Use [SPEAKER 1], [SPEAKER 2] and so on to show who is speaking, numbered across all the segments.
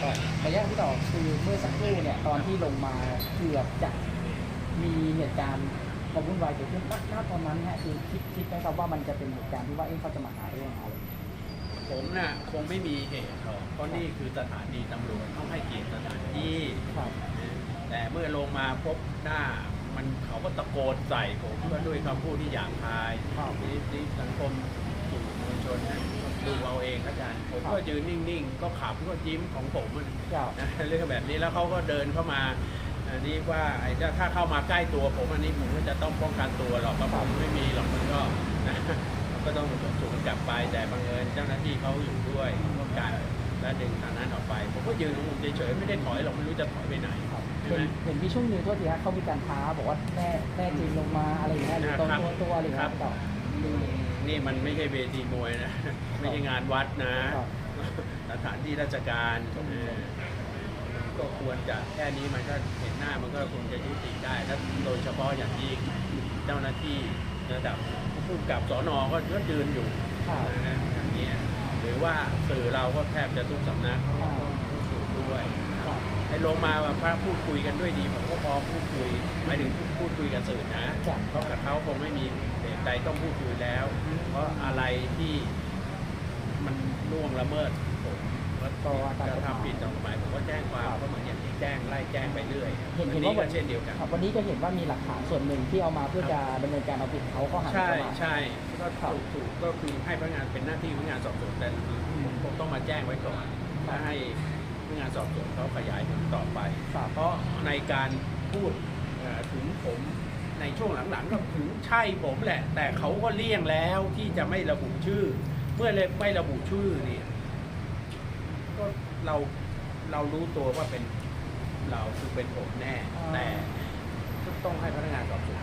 [SPEAKER 1] ต่อคือเมื่อสักครู่เนี่ยตอนที่ลงมาเกือบจะมีเหตุการณ์ความวุ่นวายเกิดขึ้นณณตอนนั้นฮะคือคิดคิดไหมครับว่ามันจะเป็นเหตุการณ์ที่ว่าเอ๊ะเขาจะมาหาเรื่องอะไร
[SPEAKER 2] ผมน่ะคงไม่มีเหตุหรอกเพราะนี่คือสถานีตำรวจต้องให้เกียรติสถานที่
[SPEAKER 1] ครับ
[SPEAKER 2] แต่เมื่อลงมาพบหน้ามันเขาก็ตะโกนใส่ผมก็ด้วยคำพูดที่หยาบคาย
[SPEAKER 1] ครับ
[SPEAKER 2] นี่นี่สังคมสื่อมวลชนนะ ดูเอาเองละกันผมก็ยืนนิ่งๆ ก็ขับก็ยิ้มของผมอะ
[SPEAKER 1] ครับ
[SPEAKER 2] นะเรื่องแบบนี้แล้วเขาก็เดินเข้ามาอันนี้ว่าไอ้ถ้าถ้าเข้ามาใกล้ตัวผมอันนี้ผมก็จะต้องป้องกันตัวหรอกก็ผมไม่มีหรอกมันก็นะก็ต้องสูงจับไปแต่บังเอิญเจ้าหน้าที่เขาอยู่ด้วยป้องกันและดึงทางนั้นออกไป ผมก็ยืนของผมเฉยๆไม่ได้ถอยหรอกไม่รู้จะถอยไปไหน
[SPEAKER 1] ครับ
[SPEAKER 2] ใช่
[SPEAKER 1] เห็
[SPEAKER 2] ไหม
[SPEAKER 1] นเห็นมีช่วงหนึงโทษทีฮะเขามีการท้าบอกว่าแน่แน่จริงลงมาอะไรอย่างเงี้ยหรือตัว
[SPEAKER 2] ครับ
[SPEAKER 1] ตัวตัวอะไรอย่าง
[SPEAKER 2] ครั
[SPEAKER 1] เงี้
[SPEAKER 2] บ
[SPEAKER 1] ยต่อ
[SPEAKER 2] นี่มันไม่ใช่เวทีมวยนะ ไม่ใช่งานวัดนะ สถานที่ราชการก็ควรจะแค่นี้มันก็เห็นหน้ามันก็คงจะยุติได้แล้วโดยเฉพาะอย่างยิ่งเจ้าหน้าที่ระดับผู้กำกับสอนอก็ก็ยืนอยู่นะอย่างเงี้ยหรือว่าสื่อเราก็แทบจะทุกสำนัก
[SPEAKER 1] อ่
[SPEAKER 2] อด้วยให้ลงมาพระพูดคุยกันด้วยดีผมก็พร้อมพูดคุยหมายถึงพูดคุยกับสื่อนะเพราะกับเขาคงไม่มี ใดต้องพูดคุยแล้ว เพราะอะไรที่มันล่วงละเมิดผมก็
[SPEAKER 1] ก็ว่าตาม
[SPEAKER 2] จะ
[SPEAKER 1] กฎหมาย
[SPEAKER 2] ทำผิดตามกฎหมายผมก็แจ้งความก็เหมือนอย่างที่แจ้งไล่แจ้งไปเรื่อย
[SPEAKER 1] เห็น
[SPEAKER 2] วั
[SPEAKER 1] เห็น
[SPEAKER 2] นี้
[SPEAKER 1] ว่า
[SPEAKER 2] ก็เช่นเดียวกัน
[SPEAKER 1] ครับวันนี้ก็เห็นว่ามีหลักฐานส่วนหนึ่งที่เอามาเพื่อจะดำเนินการเอาผิดเขาข้อหา
[SPEAKER 2] ใช่
[SPEAKER 1] ประมาท
[SPEAKER 2] ใช่ก็ถูกถูกก็คือให้พนักงานเป็นหน้าที่พนักงานสอบสวนแต่ผมคงต้องมาแจ้งไว้ก่อนถ้าให้พนักงานสอบสวนเขาขยายผลต่อไป
[SPEAKER 1] ครับ
[SPEAKER 2] เพราะในการพูดเอ่อถึงผม ในช่วงหลังๆก็ถึงใช่ผมแหละ แต่เขาก็เลี่ยงแล้วที่จะไม่ระบุชื่อ เมื่อเลยไม่ระบุชื่อเนี่ยก็เราเรารู้ตัวว่าเป็นเราคือเป็นผมแน่
[SPEAKER 1] อ่า
[SPEAKER 2] แต่ก็ต้องให้พนักงานสอบสวน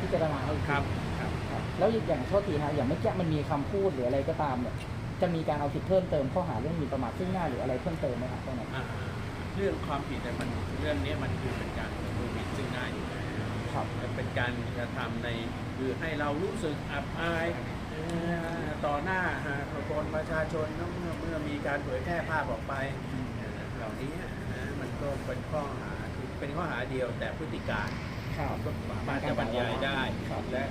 [SPEAKER 1] พิจารณาให้อีกที
[SPEAKER 2] ครับครับ
[SPEAKER 1] ครับ แล้วอย่างโทษทีฮะอย่างเมื่อกี้มันมีคำพูดหรืออะไรก็ตามเนี่ยจะมีการเอาผิดเพิ่มเติมข้อหาเรื่องหมีประมาทซึ่งหน้าหรืออะไรเพิ่มเติมไหมครับตรงนั้น
[SPEAKER 2] อ่าเรื่องความผิดเนี่ยมันเรื่องนี้มันคือเป็นการดูหมิ่นซึ่งหน้าอยู่แล้ว
[SPEAKER 1] ครับ
[SPEAKER 2] เป็นการกระทำในคือให้เรารู้สึกอับอายเอ่อต่อหน้าหาคนประชาชนเมื่อเมื่อมีการเผยแพร่ภาพออกไปเอ่อเหล่านี้นะมันก็เป็นข้อหาคือเป็นข้อหาเดียวแต่พฤติการ
[SPEAKER 1] ครับ
[SPEAKER 2] ก็สามารถจะบรรยายได้
[SPEAKER 1] ครับ
[SPEAKER 2] และ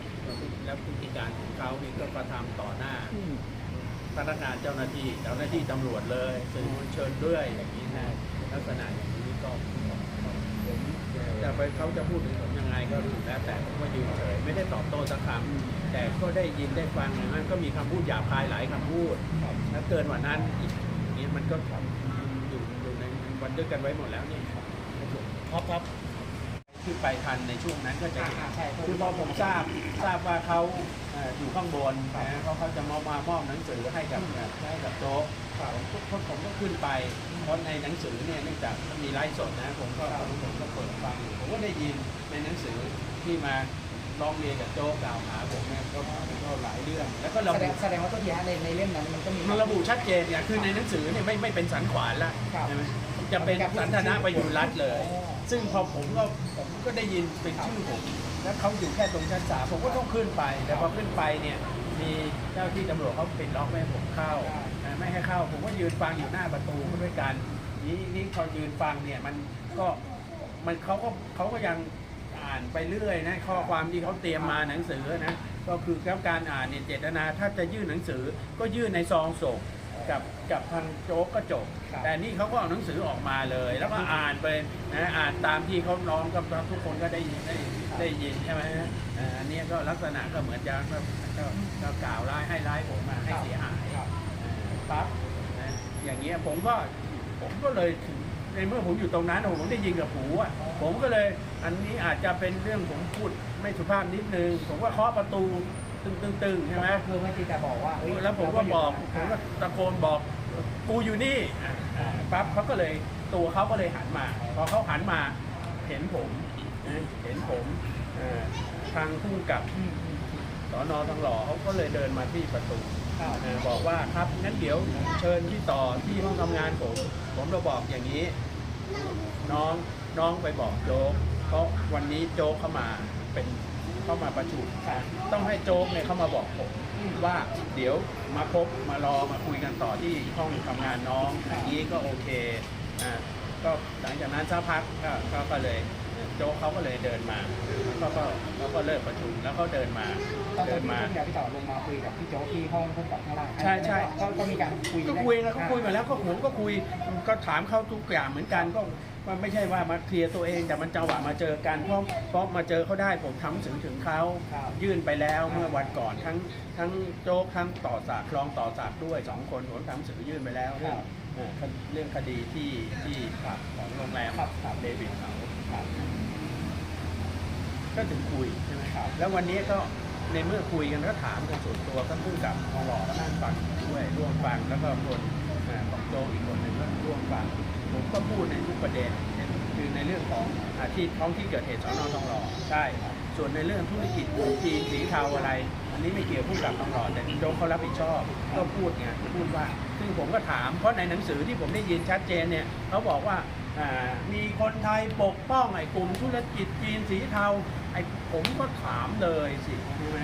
[SPEAKER 2] และพฤติการของเขานี่ก็กระทำต่อหน้า
[SPEAKER 1] อืม
[SPEAKER 2] พนักงานเจ้าหน้าที่เจ้าหน้าที่ตำรวจเลยสื่อมวลชนด้วยอย่างนี้นะลักษณะอย่างนี้ก็ผมจะไปเขาจะพูดถึงผมยัง ไงก็รู้แล้วแต่ผมก็ยืนเฉยไม่ได้ตอบโต้สักคำแต่ก็ได้ยินได้ฟังอย่างนั้นก็มีคำพูดหยาบคายหลายคำพูด
[SPEAKER 1] ครับ
[SPEAKER 2] แล้วเกินกว่านั้นอีกอย่างนี้มันก็อยู่อยู่ในบันทึกกันไว้หมดแล้วนี่
[SPEAKER 1] ครับครับ
[SPEAKER 2] ที่ไปทันในช่วงนั้นก็จะเห็น
[SPEAKER 1] อ่าใช่
[SPEAKER 2] คือพอผมทราบทราบว่าเขาเอ่ออยู่ข้างบนนะเขาเขาจะมามามอบหนังสือให้กับให้กับโจ๊กผมก็ผมก็ขึ้นไปเพราะในหนังสือเนี่ยเนื่องจากมันมีไลฟ์สดนะผมก็ผมก็เปิดฟังอยู่ผมก็ได้ยิน ในหนังสือที่มาร้องเรียนกับโจ๊กกล่าวหาผมเนี่ยก็ก็หลายเรื่อง แล้วก็ระ
[SPEAKER 1] แสด
[SPEAKER 2] บุ
[SPEAKER 1] งแสดงว่าโทษทีฮะในในเล่มนั้นมันก็มี
[SPEAKER 2] มันระบุชัดเจนเนี่ยคือในหนังสือเนี่ยไม่ไม่เป็นสันขวานละ
[SPEAKER 1] ครับ
[SPEAKER 2] ใช่ไหมจะเป็นสันทนาประยุรัฐเลย
[SPEAKER 1] อ๋อ
[SPEAKER 2] ซึ่งพอผมก็ผมก็ได้ยินเป็นชื่อผม แล้วเขาอยู่แค่ตรงชั้นสามผมก็ต้องขึ้นไป แต่พอขึ้นไปเนี่ยมีเจ้าที่ตำรวจเขาปิดล็อกไม่ให้ผมเข้านะไม่ให้เข้า ผมก็ยืนฟังอยู่หน้าประตูด้วยกัน นี่นี่พอยืนฟังเนี่ยมันก็มันเขาก็เขาก็ยัง อ่านไปเรื่อยนะข้อความที่เขาเตรียมมาหนังสือนะก็คือแล้วการอ่านเนี่ยเจตนาถ้าจะยื่นหนังสือก็ยื่นในซองส่งกับกับทางโจ๊กก็จบ
[SPEAKER 1] ครับ
[SPEAKER 2] แต่นี่เขาก็เอาหนังสือออกมาเลย แล้วก็อ่านไปนะอ่านตามที่เขาร้องกับทุกคนก็ได้ยินได้ได้ยินใช่ไหมฮะเอ่ออันนี้ก็ลักษณะก็เหมือนจะก็ก็ก็กล่าวร้ายให้ร้ายผมมาให้เสียหาย
[SPEAKER 1] ครับ
[SPEAKER 2] เอ่อปั๊บนะอย่างเงี้ยผมก็ผมก็เลยถึง ในเมื่อผมอยู่ตรงนั้นผมได้ยินกับหูอะผมก็เลยอันนี้อาจจะเป็นเรื่องผมพูดไม่สุภาพนิดนึง ผมก็เคาะประตูตึงตึงตึงใช่ไหม
[SPEAKER 1] คือไม่ที่จะบอกว่าเอ้ย
[SPEAKER 2] แล้วผมก็บอกผมก็ตะโกนบอกกูอยู่นี่อะอะปั๊บเขาก็เลยตัวเขาก็เลยหันมา พอเขาหันมาเห็นผมนะเห็นผมเอ่อทางผู้กำกับ
[SPEAKER 1] อืมอืม
[SPEAKER 2] สอนอทองหล่อเขาก็เลยเดินมาที่ประตู
[SPEAKER 1] ครับ
[SPEAKER 2] เออบอกว่าครับงั้นเดี๋ยวเชิญที่ต่อที่ห้องทำงานผม ผมเราบอกอย่างนี้ น้องน้องไปบอกโจ๊กเพราะวันนี้โจ๊กเข้ามาเป็นเข้ามาประชุมต้องให้โจ๊กเนี่ยเข้ามาบอกผมว่าเดี๋ยวมาพบมารอมาคุยกันต่อที่ห้องทำงานน้องอย่างนี้ก็โอเคอ่าก็หลังจากนั้นสักพักก็ก็เลย โจ๊กเขาก็เลยเดินมาก็ก็เขาก็เลิกประชุมแล้วเขาเดินมา
[SPEAKER 1] ตอน
[SPEAKER 2] เดิ
[SPEAKER 1] ที่
[SPEAKER 2] นมา
[SPEAKER 1] พี่พี่ต่อลงมาคุยกับพี่โจ๊กที่ห้องผู้กับข้างล่าง
[SPEAKER 2] ใช่ใช่
[SPEAKER 1] ก็ก็มีการคุย
[SPEAKER 2] ก็คุยแล้วก็คุยมาแล้วก็ผมก็คุยก็ถามเขาทุกอย่างเหมือนกันก็มันไม่ใช่ว่ามาเคลียร์ตัวเองแต่มันจังหวะมาเจอกันเพราะเพราะมาเจอเขาได้ผมทำหนังสือถึงเขา
[SPEAKER 1] ครับ
[SPEAKER 2] ยื่นไปแล้วเมื่อวันก่อนทั้งทั้งโจ๊กทั้งต่อสากรองต่อสากด้วยสองคนผมทำหนังสือยื่นไปแล้วเรื่องเอ่อเรื่องคดีที่ที่ของโรงแรม
[SPEAKER 1] ครับครับ
[SPEAKER 2] เดวิดเขา
[SPEAKER 1] ครับ
[SPEAKER 2] ก็ถึงคุยใช่ไหม
[SPEAKER 1] ครับ
[SPEAKER 2] แล้ววันนี้ก็ในเมื่อคุยกันก็ถามกันส่วนตัวก็พูดกับทองหล่อก็นั่งฟังด้วยร่วมฟังแล้วก็คนของโจอีกคนหนึ่งก็ร่วมฟังผมก็พูดในทุกประเด็นคือในเรื่องของอาที่ท้องที่เกิดเหตุสอนอทองหล่อใช่ส่วนในเรื่องธุรกิจจีนสีเทาอะไร อันนี้ไม่เกี่ยวพูดกับทองหล่อแต่โจเขารับผิดชอบก็พูดไงพูดว่า ซึ่งผมก็ถามเพราะในหนังสือที่ผมได้ยินชัดเจนเนี่ยเขาบอกว่า มีคนไทยปกป้องไอ้กลุ่มธุรกิจจีนสีเทาไอ้ผมก็ถามเลยสิใช่ไหม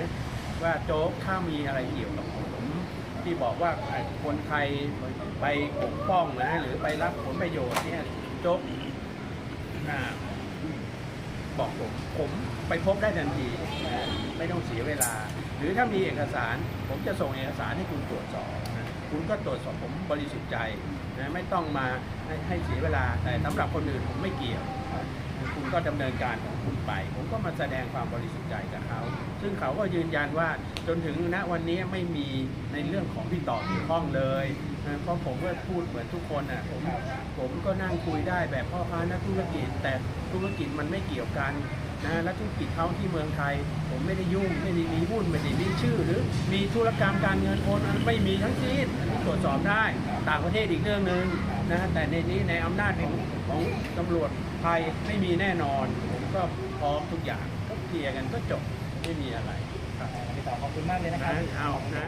[SPEAKER 2] ว่าโจ๊กถ้ามีอะไรเกี่ยวกับผมที่บอกว่าไอ้คนไทยไปปกป้องนะหรือไปรับผลประโยชน์เนี่ยโจ๊กบอกผมผมไปพบได้ทันทีไม่ต้องเสียเวลา หรือถ้ามีเอกสาร ผมจะส่งเอกสารให้คุณตรวจสอบ คุณก็ตรวจสอบผมบริสุทธิ์ใจนะไม่ต้องมาให้ให้เสียเวลาแต่สำหรับคนอื่นผมไม่เกี่ยว คุณก็ดำเนินการของคุณไป ผมก็มาแสดงความบริสุทธิ์ใจกับเขา ซึ่งเขาก็ยืนยันว่าจนถึงณวันนี้ไม่มีในเรื่องของพี่ต่อเกี่ยวข้องเลยนะเพราะผมก็พูดเหมือนทุกคนอะผมผมก็นั่งคุยได้แบบพ่อค้านักธุรกิจ แต่ธุรกิจมันไม่เกี่ยวกัน นะและธุรกิจเขาที่เมืองไทย ผมไม่ได้ยุ่งไม่ได้มีหุ้นไม่ได้มีชื่อ หรือมีธุรกรรมการเงินโอนไม่มีทั้งสิ้นตรวจสอบได้ต่างประเทศอีกเรื่องหนึ่งนะแต่ในนี้ในอำนาจของของตำรวจไทยไม่มีแน่นอนผมก็พร้อมทุกอย่างก็เคลียร์กันก็จบไม่มีอะไรครับ
[SPEAKER 1] ขอบคุณมากเลยนะครับ
[SPEAKER 2] เอานะ